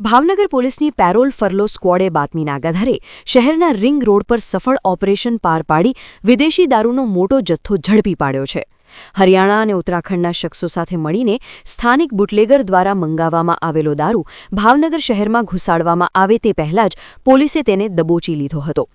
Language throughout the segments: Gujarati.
ભાવનગર પોલીસની પેરોલ ફરલો સ્ક્વોડે બાતમીના આધારે શહેરના રિંગ રોડ પર સફળ ઓપરેશન પાર પાડી વિદેશી દારૂનો મોટો જથ્થો ઝડપી પાડ્યો છે. હરિયાણા અને ઉત્તરાખંડના શખ્સો સાથે મળીને સ્થાનિક બુટલેગર દ્વારા મંગાવવામાં આવેલો દારૂ ભાવનગર શહેરમાં ઘુસાડવામાં આવે તે પહેલાં જ પોલીસે તેને દબોચી લીધો હતો.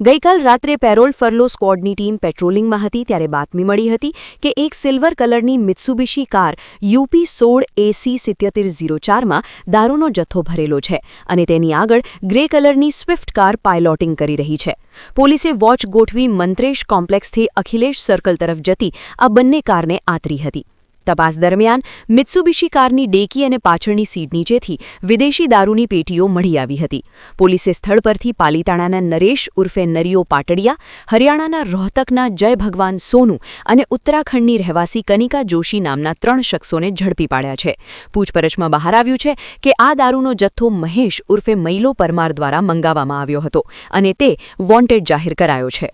ગઈકાલ રાત્રે પેરોલ ફરલો સ્કવોડની ટીમ પેટ્રોલિંગમાં હતી ત્યારે બાતમી મળી હતી કે એક સિલ્વર કલરની મિત્સુબિશી કાર યુપી સોળ એસી સિત્યોતેર ઝીરો ચારમાં દારૂનો જથ્થો ભરેલો છે અને તેની આગળ ગ્રે કલરની સ્વિફ્ટ કાર પાયલોટિંગ કરી રહી છે. પોલીસે વોચ ગોઠવી મંત્રેશ કોમ્પ્લેક્સથી અખિલેશ સર્કલ તરફ જતી આ બંને કારને આતરી હતી. તપાસ દરમિયાન મિત્સુબિશી કારની ડેકી અને પાછળની સીટ નીચેથી વિદેશી દારૂની પેટીઓ મળી આવી હતી. પોલીસે સ્થળ પરથી પાલીતાણાના નરેશ ઉર્ફે નરીઓ પાટડિયા, હરિયાણાના રોહતકના જય ભગવાન સોનુ અને ઉત્તરાખંડની રહેવાસી કનિકા જોશી નામના ત્રણ શખ્સોને ઝડપી પાડ્યા છે. પૂછપરછમાં બહાર આવ્યું છે કે આ દારૂનો જથ્થો મહેશ ઉર્ફે મૈલો પરમાર દ્વારા મંગાવવામાં આવ્યો હતો અને તે વોન્ટેડ જાહેર કરાયો છે.